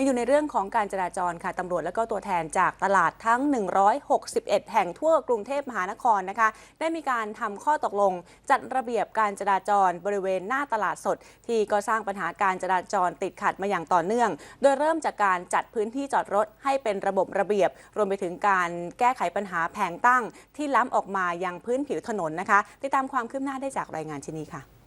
ยังอยู่ในเรื่องของการจราจรค่ะตำรวจและก็ตัวแทนจากตลาดทั้ง 161 แห่งทั่วกรุงเทพมหานครนะคะ ได้มีการทำข้อตกลง จัดระเบียบการจราจรบริเวณหน้าตลาดสด ที่ก็สร้างปัญหาการจราจรติดขัดมาอย่างต่อเนื่อง โดยเริ่มจากการจัดพื้นที่จอดรถให้เป็นระบบระเบียบ รวมไปถึงการแก้ไขปัญหาแผงตั้ง ที่ล้ำออกมายังพื้นผิวถนนนะคะ ติดตามความคืบหน้าได้จากรายงานชิ้นนี้ค่ะ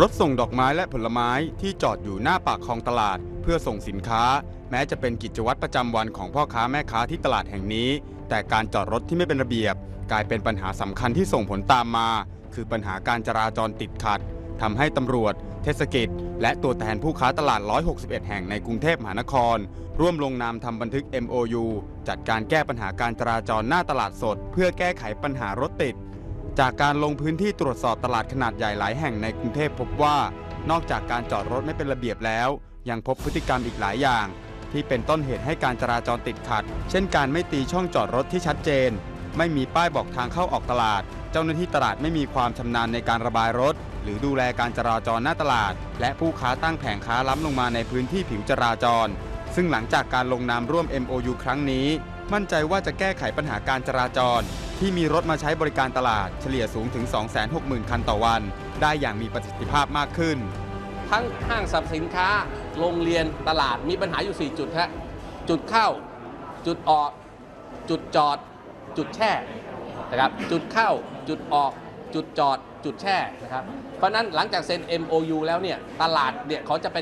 รถส่งดอกไม้และผลไม้ที่จอดอยู่หน้าปากคลองตลาด เพื่อส่งสินค้า แม้จะเป็นกิจวัตรประจำวันของพ่อค้าแม่ค้าที่ตลาดแห่งนี้ แต่การจอดรถที่ไม่เป็นระเบียบ กลายเป็นปัญหาสำคัญที่ส่งผลตามมา คือปัญหาการจราจรติดขัดทำให้ตำรวจ เทศกิจ และตัวแทนผู้ค้าตลาด 161 แห่งในกรุงเทพมหานคร ร่วมลงนามทำบันทึก MOU จัดการแก้ปัญหาการจราจรหน้าตลาดสด เพื่อแก้ไขปัญหารถติด จากการลงพื้นที่ตรวจสอบตลาดขนาดใหญ่หลายแห่งในกรุงเทพพบว่า นอกจากการจอดรถไม่เป็นระเบียบแล้ว ยังพบพฤติกรรมอีกหลายอย่าง ที่เป็นต้นเหตุให้การจราจรติดขัด เช่นการไม่ตีช่องจอดรถที่ชัดเจน ไม่มีป้ายบอกทางเข้าออกตลาด เจ้าหน้าที่ตลาดไม่มีความชำนาญในการระบายรถ หรือดูแลการจราจรหน้าตลาด และผู้ค้าตั้งแผงค้าล้ำลงมาในพื้นที่ผิวจราจร ซึ่งหลังจากการลงนามร่วม MOU ครั้งนี้ มั่นใจว่าจะแก้ไขปัญหาการจราจร ที่มีรถมาใช้บริการตลาดเฉลี่ยสูงถึง 260,000 คันต่อวัน ได้อย่างมีประสิทธิภาพมากขึ้น ทั้งห้างสรรพสินค้า โรงเรียนตลาดมีปัญหาอยู่ 4 จุดฮะจุดเข้า จุดออก จุดจอด จุดแช่นะครับจุดเข้า จุดออก จุดจอด จุดแช่นะครับเพราะนั้นหลังจากเซ็น MOU แล้วเนี่ยตลาดเนี่ยเขาจะไป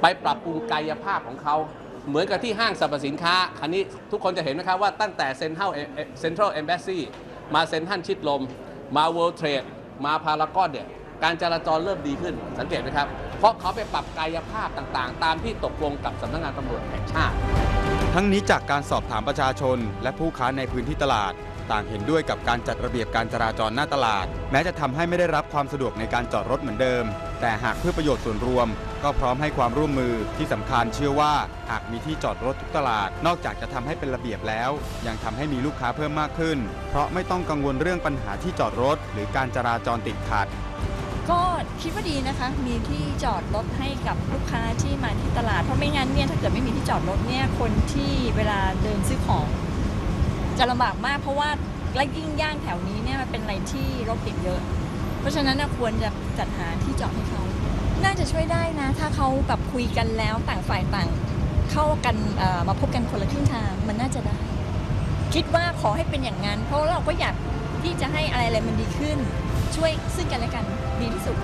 ไปปรับปรุงกายภาพของเขา เหมือนกับที่ห้างสรรพสินค้า คันนี้ทุกคนจะเห็นนะครับว่าตั้งแต่เซ็นทรัลเซ็นทรัลเอมบสซีมาเซ็นทรัลชิดลม มาเวิลด์เทรดมาพารากอนเนี่ยการจราจรเริ่มดีขึ้นสังเกตไหมครับ เพราะเขาไปปรับกายภาพต่างๆ ตามที่ตกลงกับสำนักงานตำรวจแห่งชาติ ทั้งนี้จากการสอบถามประชาชน และผู้ค้าในพื้นที่ตลาด ต่างเห็นด้วยกับการจัดระเบียบการจราจรหน้าตลาด แม้จะทำให้ไม่ได้รับความสะดวกในการจอดรถเหมือนเดิม แต่หากเพื่อประโยชน์ส่วนรวม ก็พร้อมให้ความร่วมมือที่สำคัญเชื่อว่า หากมีที่จอดรถทุกตลาด นอกจากจะทำให้เป็นระเบียบแล้ว ยังทำให้มีลูกค้าเพิ่มมากขึ้น เพราะไม่ต้องกังวลเรื่องปัญหาที่จอดรถ หรือการจราจรติดขัดก็คิดว่าดีนะคะ มีที่จอดรถให้กับลูกค้าที่มาที่ตลาด เพราะไม่งั้นเนี่ยถ้าเกิดไม่มีที่จอดรถเนี่ยคนที่เวลาเดินซื้อของ จะลำบากมากเพราะว่าและยิ่งย่านแถวนี้เนี่ยมันเป็นอะไรที่รถติดเยอะ เพราะฉะนั้นนะควรจะจัดหาที่จอดให้เขา น่าจะช่วยได้นะ ถ้าเขาแบบคุยกันแล้วต่างฝ่ายต่าง เข้ากันมาพบกันคนละครึ่งทางมันน่าจะได้ คิดว่าขอให้เป็นอย่างนั้น เพราะเราก็อยากที่จะให้อะไรอะไรมันดีขึ้น ช่วยซึ่งกันและกันดีที่สุด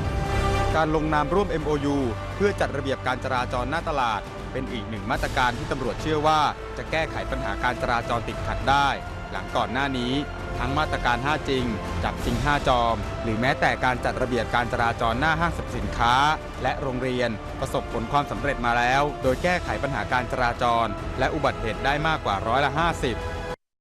การลงนามร่วม MOU เพื่อจัดระเบียบการจราจรหน้าตลาด เป็นอีกหนึ่งมาตรการที่ตำรวจเชื่อว่า จะแก้ไขปัญหาการจราจรติดขัดได้ หลังก่อนหน้านี้ ทั้งมาตรการ 5 จริง จับจริง 5 จอม หรือแม้แต่การจัดระเบียบการจราจรหน้าห้างสรรพสินค้า และโรงเรียนประสบผลความสำเร็จมาแล้ว โดยแก้ไขปัญหาการจราจร และอุบัติเหตุได้มากกว่าร้อยละ 50